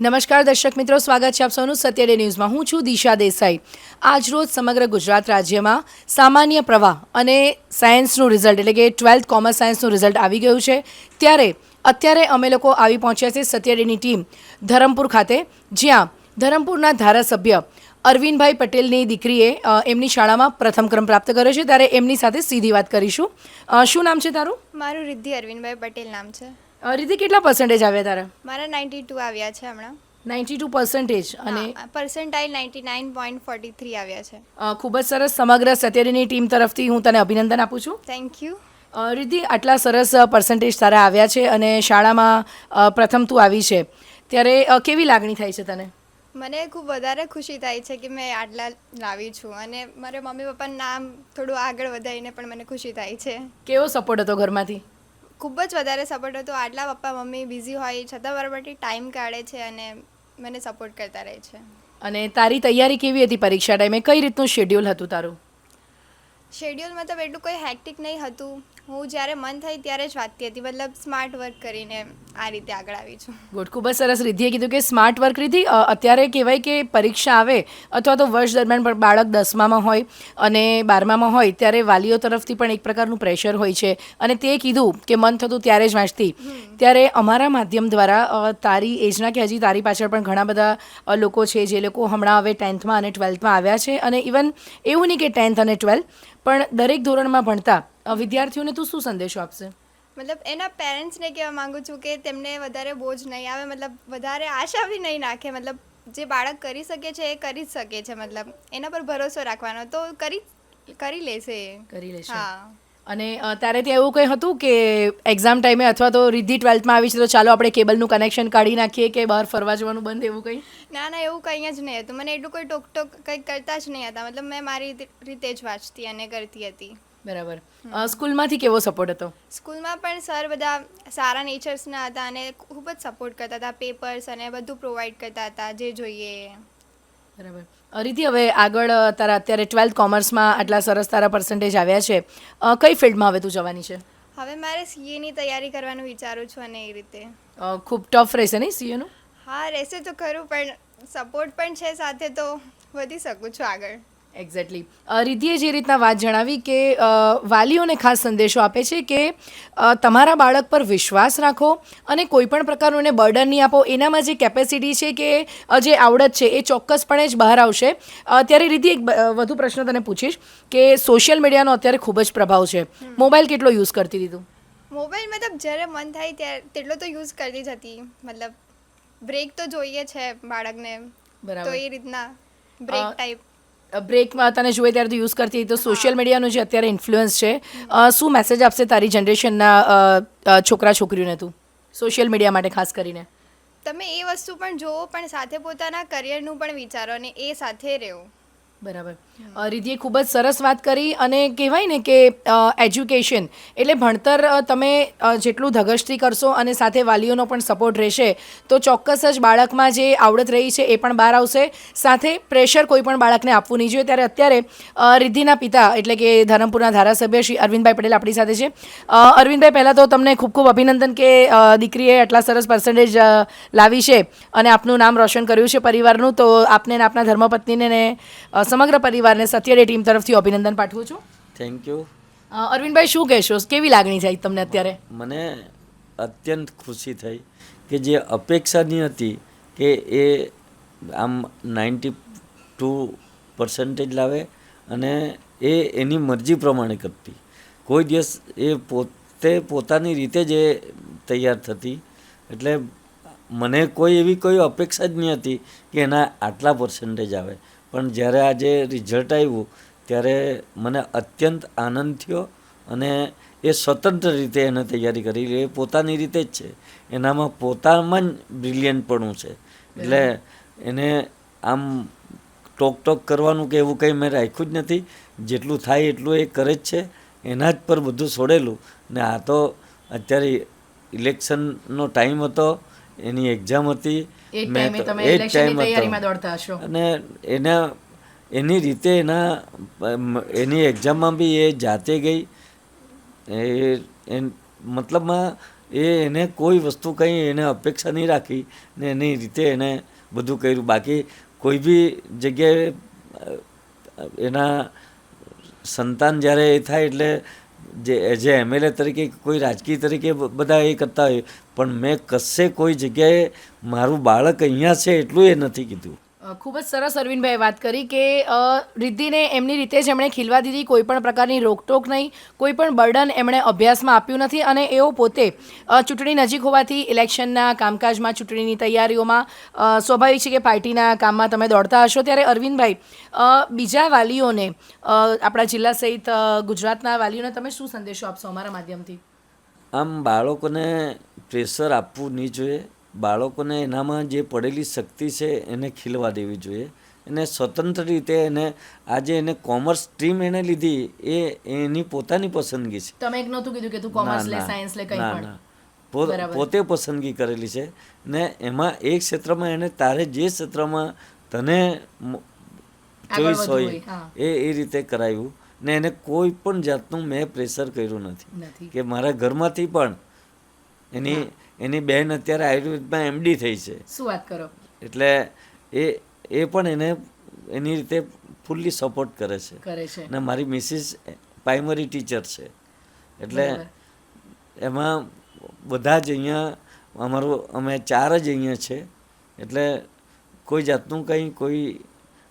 નમસ્કાર દર્શક મિત્રો, સ્વાગત છે આપ સૌનું સત્ય ડે ન્યૂઝમાં. હું છું દિશા દેસાઈ. આજરોજ સમગ્ર ગુજરાત રાજ્યમાં સામાન્ય પ્રવાહ અને સાયન્સનું રિઝલ્ટ, એટલે કે ટ્વેલ્થ કોમર્સ સાયન્સનું રિઝલ્ટ આવી ગયું છે. ત્યારે અત્યારે અમે લોકો આવી પહોંચ્યા છે સત્ય ડેની ટીમ ધરમપુર ખાતે, જ્યાં ધરમપુરના ધારાસભ્ય અરવિંદભાઈ પટેલની દીકરીએ એમની શાળામાં પ્રથમ ક્રમ પ્રાપ્ત કર્યો છે. ત્યારે એમની સાથે સીધી વાત કરીશું. શું નામ છે તારું? મારું રિદ્ધિ અરવિંદભાઈ પટેલ નામ છે. રીતિ કેટલા પર્સન્ટેજ આવ્યા તારા? મારા નાઇન્ટી ટુ આવ્યા છે હમણાં. નાઇન્ટી ટુ પર્સન્ટેજ અને percentile ninety nine point forty three આવ્યા છે. ખૂબ જ સરસ સમગ્ર સત્યરીની ટીમ તરફથી હું તને અભિનંદન આપું છું. થેન્ક યુ રિદ્ધિ આટલા સરસ પર્સન્ટેજ તારા આવ્યા છે અને શાળામાં પ્રથમ તું આવી છે. ત્યારે કેવી લાગણી થાય છે તને? મને ખૂબ વધારે ખુશી થાય છે કે મેં આટલા લાવી છું અને મારા મમ્મી પપ્પાનું નામ થોડું આગળ વધારીને પણ મને ખુશી થાય છે. કેવો સપોર્ટ હતો ઘરમાંથી? ખૂબ જ વધારે સપોર્ટ હતો આટલા પપ્પા મમ્મી બિઝી હોય છતાં બરાબરથી ટાઈમ કાઢે છે અને મને સપોર્ટ કરતા રહે છે. અને તારી તૈયારી કેવી હતી પરીક્ષા ટાઈમે કઈ રીતનું શેડ્યુલ હતું તારું? શેડ્યુલ મતલબ એટલું કોઈ હેક્ટિક નહીં હતું. હું જ્યારે મન થઈ ત્યારે જ વાંચતી હતી. મતલબ સ્માર્ટ વર્ક કરીને આ રીતે આગળ આવી છું. ગુડ ખૂબ સરસ રિદ્ધિએ કીધું કે સ્માર્ટ વર્ક રીતિ અત્યારે કહેવાય કે પરીક્ષા આવે અથવા તો વર્ષ દરમિયાન પણ બાળક દસમામાં હોય અને બારમામાં હોય ત્યારે વાલીઓ તરફથી પણ એક પ્રકારનું પ્રેશર હોય છે. અને તે કીધું કે મન થતું ત્યારે જ વાંચતી. ત્યારે અમારા માધ્યમ દ્વારા તારી એજના કે હજી તારી પાછળ પણ ઘણા બધા લોકો છે જે લોકો હમણાં હવે ટેન્થમાં અને ટ્વેલ્થમાં આવ્યા છે. અને ઇવન એવું નહીં કે ટેન્થ અને ટ્વેલ્થ પણ દરેક ધોરણમાં ભણતા. વિદ્યાર્થીઓને તું શું સંદેશો આપશે? મતલબ એના પેરેન્ટ્સને કહેવા માંગુ છું કે તેમને વધારે બોજ નહીં આવે મતલબ વધારે આશા બી નહીં નાખે મતલબ જે બાળક કરી શકે છે એ કરી જ શકે છે મતલબ એના પર ભરોસો રાખવાનો તો કરી કરી લેશે. કરી લેશે. હા. અને તારે ત્યાં એવું કંઈ હતું કે એક્ઝામ ટાઈમે અથવા તો રિદ્ધિ ટ્વેલ્થમાં આવી છે તો ચાલો આપણે કેબલનું કનેક્શન કાઢી નાખીએ કે બહાર ફરવા જવાનું બંધ એવું કંઈ? ના ના એવું કંઈ જ નહીં હતું. મને એટલું કોઈ ટોક ટોક કંઈક કરતા જ નહીં હતા. મતલબ મેં મારી રીતે જ વાંચતી અને કરતી હતી. બરાબર. સ્કૂલમાંથી કેવો સપોર્ટ હતો? સ્કૂલમાં પણ સર બધા સારા નેચર્સના હતા અને ખૂબ જ સપોર્ટ કરતા હતા પેપર્સ અને બધું પ્રોવાઈડ કરતા હતા જે જોઈએ. બરાબર. અરીથી હવે આગળ તારા અત્યારે ટ્વેલ્થ કોમર્સમાં આટલા સરસ તારા પર્સન્ટેજ આવ્યા છે. કઈ ફિલ્ડમાં હવે તું જવાની છે? હવે મારે સીએની તૈયારી કરવાનું વિચારું છું અને એ રીતે. ખૂબ ટફ રહેશે નહીં સીએનું હા રહેશે તો ખરું પણ સપોર્ટ પણ છે સાથે તો વધી શકું છું આગળ. એક્ઝેક્ટલી રિદ્ધિએ જે રીતના વાત જણાવી કે વાલીઓને ખાસ સંદેશો આપે છે કે તમારા બાળક પર વિશ્વાસ રાખો અને કોઈ પણ પ્રકારનું એને બર્ડન નહીં આપો. એનામાં જે કેપેસિટી છે કે જે આવડત છે એ ચોક્કસપણે જ બહાર આવશે. ત્યારે રિદ્ધિ એક વધુ પ્રશ્ન તને પૂછીશ કે સોશિયલ મીડિયાનો અત્યારે ખૂબ જ પ્રભાવ છે. મોબાઈલ કેટલો યુઝ કરતી દીધું મોબાઈલ મતલબ જ્યારે મન થાય ત્યારે તેટલો તો યુઝ કરતી જ હતી. મતલબ બ્રેક તો જોઈએ છે બાળકને. બરાબર. તો એ રીતના બ્રેક ટાઈપ. બ્રેકમાં તને જોઈએ ત્યારે તો યુઝ કરતી તો સોશિયલ મીડિયાનો જે અત્યારે ઇન્ફ્લુઅન્સ છે શું મેસેજ આપશે તારી જનરેશનના છોકરા છોકરીઓને તું? સોશિયલ મીડિયા માટે ખાસ કરીને. તમે એ વસ્તુ પણ જોવો, પણ સાથે પોતાના કરિયરનું પણ વિચારો અને એ સાથે રહો બરાબર. રિધિએ ખૂબ જ સરસ વાત કરી અને કહેવાય ને કે એજ્યુકેશન એટલે ભણતર તમે જેટલું ધગશથી કરશો અને સાથે વાલીઓનો પણ સપોર્ટ રહેશે, તો ચોક્કસ જ બાળકમાં જે આવડત રહી છે એ પણ બહાર આવશે. સાથે પ્રેશર કોઈ પણ બાળકને આપવું નહીં જોઈએ. ત્યારે અત્યારે રિદ્ધિના પિતા એટલે કે ધરમપુરના ધારાસભ્ય શ્રી અરવિંદભાઈ પટેલ આપણી સાથે છે. અરવિંદભાઈ, પહેલાં તો તમને ખૂબ ખૂબ અભિનંદન કે દીકરીએ આટલા સરસ પર્સન્ટેજ લાવી છે અને આપનું નામ રોશન કર્યું છે પરિવારનું. તો આપને આપના ધર્મપત્નીને સમગ્ર પરિવારને સત્યડે ટીમ તરફથી અભિનંદન પાઠવું છું. થેન્ક યુ અરવિંદભાઈ શું કહેશો? કેવી લાગણી થાય તમને અત્યારે? મને અત્યંત ખુશી થઈ કે જે અપેક્ષાની હતી કે એ આમ નાઇન્ટી ટુ પર્સન્ટેજ લાવે અને એ એની મરજી પ્રમાણે કરતી. કોઈ દિવસ એ પોતે પોતાની રીતે જ એ તૈયાર થતી. એટલે મને કોઈ એવી કોઈ અપેક્ષા જ નહીં હતી કે એના આટલા પર્સન્ટેજ આવે. પણ જ્યારે આજે રિઝલ્ટ આવ્યું ત્યારે મને અત્યંત આનંદ થયો અને એ સ્વતંત્ર રીતે એને તૈયારી કરી. એ પોતાની રીતે જ છે. એનામાં પોતામાં જ બ્રિલિયન્ટપણું છે. એટલે એને આમ ટોક ટોક કરવાનું કે એવું કંઈ મેં રાખ્યું જ નથી. જેટલું થાય એટલું એ કરે જ છે. એના જ પર બધું છોડેલું. ને આ તો અત્યારે ઇલેક્શનનો ટાઈમ હતો. એની એક્ઝામ હતી. એ ટાઈમે અને એના એની રીતે એના એની એક્ઝામમાં બી એ જાતે ગઈ. એ મતલબમાં એ એને કોઈ વસ્તુ કંઈ એને અપેક્ષા નહીં રાખી ને એની રીતે એને બધું કર્યું. બાકી કોઈ બી જગ્યાએ એના સંતાન જ્યારે એ થાય એટલે જે એઝ એ એમએલએ તરીકે કોઈ રાજકીય તરીકે બધા એ કરતા હોય. પણ મેં કશે કોઈ જગ્યાએ મારું બાળક અહીંયા છે એટલું એ નથી કીધું. ખૂબ જ સરસ અરવિંદભાઈ વાત કરી કે રિદ્ધિને એમની રીતે જ એમણે ખીલવા દીધી કોઈ પણ પ્રકારની રોકટોક નહીં કોઈ પણ બર્ડન એમણે અભ્યાસમાં આપ્યું નથી અને એઓ પોતે ચૂંટણી નજીક હોવાથી ઇલેક્શનના કામકાજમાં ચૂંટણીની તૈયારીઓમાં સ્વાભાવિક છે કે પાર્ટીના કામમાં તમે દોડતા હશો ત્યારે અરવિંદભાઈ બીજા વાલીઓને આપણા જિલ્લા સહિત ગુજરાતના વાલીઓને તમે શું સંદેશો આપશો અમારા માધ્યમથી? આમ બાળકોને પ્રેશર આપવું નહીં જોઈએ. બાળકોને એનામાં જે પડેલી શક્તિ છે એને ખીલવા દેવી જોઈએ. એને સ્વતંત્ર રીતે એને આજે એને કોમર્સ સ્ટ્રીમ એને લીધી એ એની પોતાની પસંદગી છે. તમે એક નહોતું કીધું કે તું કોમર્સ લે સાયન્સ લે કંઈ પણ. પોતે પસંદગી કરેલી છે. ને એમાં એક ક્ષેત્રમાં એને તારે જે ક્ષેત્રમાં તને ચોઈસ હોય એ એ રીતે કરાવ્યું ને એને કોઈ પણ જાતનું મેં પ્રેશર કર્યું નથી. કે મારા ઘરમાંથી પણ એની એની બેન અત્યારે આયુર્વેદમાં એમડી થઈ છે. શું વાત કરો? એટલે એ એ પણ એને એની રીતે ફૂલ્લી સપોર્ટ કરે છે. કરે છે. અને મારી મિસિસ પ્રાઇમરી ટીચર છે. એટલે એમાં બધા જ અહીંયા અમારું અમે ચાર જ અહીંયા છે. એટલે કોઈ જાતનું કંઈ કોઈ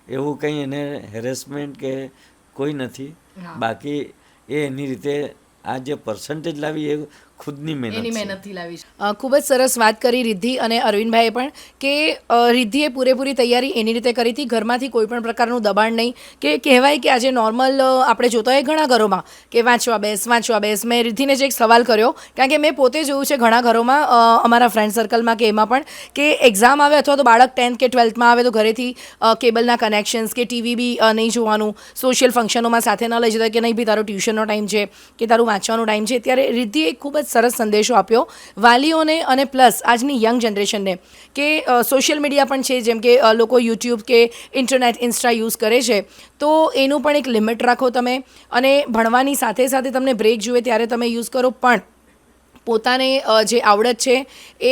એવું કંઈ એને હેરેસમેન્ટ કે કોઈ નથી. બાકી એ એની રીતે આ જે પર્સન્ટેજ લાવી એ ખુદની મહેનત એની મહેનતથી લાવી છે. ખૂબ જ સરસ વાત કરી રિદ્ધિ અને અરવિંદભાઈએ પણ કે રિદ્ધિએ પૂરેપૂરી તૈયારી એની રીતે કરી હતી. ઘરમાંથી કોઈ પણ પ્રકારનું દબાણ નહીં. કે કહેવાય કે આજે નોર્મલ આપણે જોતા હોય ઘણા ઘરોમાં કે વાંચવા બેસ વાંચવા બેસ. મેં રિદ્ધિને જ એક સવાલ કર્યો કારણ કે મેં પોતે જોયું છે ઘણા ઘરોમાં અમારા ફ્રેન્ડ સર્કલમાં કે એમાં પણ કે એક્ઝામ આવે અથવા તો બાળક ટેન્થ કે ટ્વેલ્થમાં આવે તો ઘરેથી કેબલના કનેક્શન્સ કે ટીવી બી નહીં જોવાનું સોશિયલ ફંક્શનોમાં સાથે ન લઈ જતા કે નહીં ભાઈ તારો ટ્યુશનનો ટાઈમ છે કે તારું વાંચવાનો ટાઈમ છે. ત્યારે રિદ્ધિ એક ખૂબ જ સરસ સંદેશો આપ્યો. વાલીઓને અને પ્લસ આજની યંગ જનરેશનને કે સોશિયલ મીડિયા પણ છે, જેમ કે લોકો યુટ્યુબ કે ઇન્ટરનેટ ઇન્સ્ટા યુઝ કરે છે, તો એનું પણ એક લિમિટ રાખો તમે અને ભણવાની સાથે સાથે તમને બ્રેક જોઈએ ત્યારે તમે યુઝ કરો. પણ પોતાને જે આવડત છે એ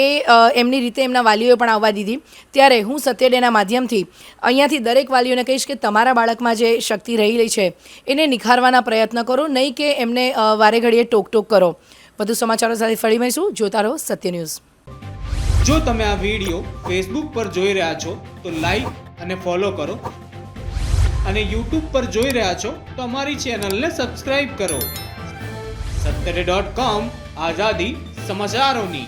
એમની રીતે એમના વાલીઓએ પણ આવવા દીધી. ત્યારે હું સત્યડેના માધ્યમથી અહીંયાથી દરેક વાલીઓને કહીશ કે તમારા બાળકમાં જે શક્તિ રહેલી છે, એને નિખારવાના પ્રયત્ન કરો. નહીં કે એમને વારે ઘડીએ ટોક ટોક કરો. વધુ સમાચારો સાથે ફરી મળીશું. જોતા રહો સત્ય ન્યૂઝ. જો તમે આ વીડિયો ફેસબુક પર જોઈ રહ્યા છો, તો લાઈક અને ફોલો કરો. અને યુટ્યુબ પર જોઈ રહ્યા છો, તો અમારી ચેનલને સબસ્ક્રાઇબ કરો. સત્તરે ડોટ કોમ આઝાદી સમાચારોની.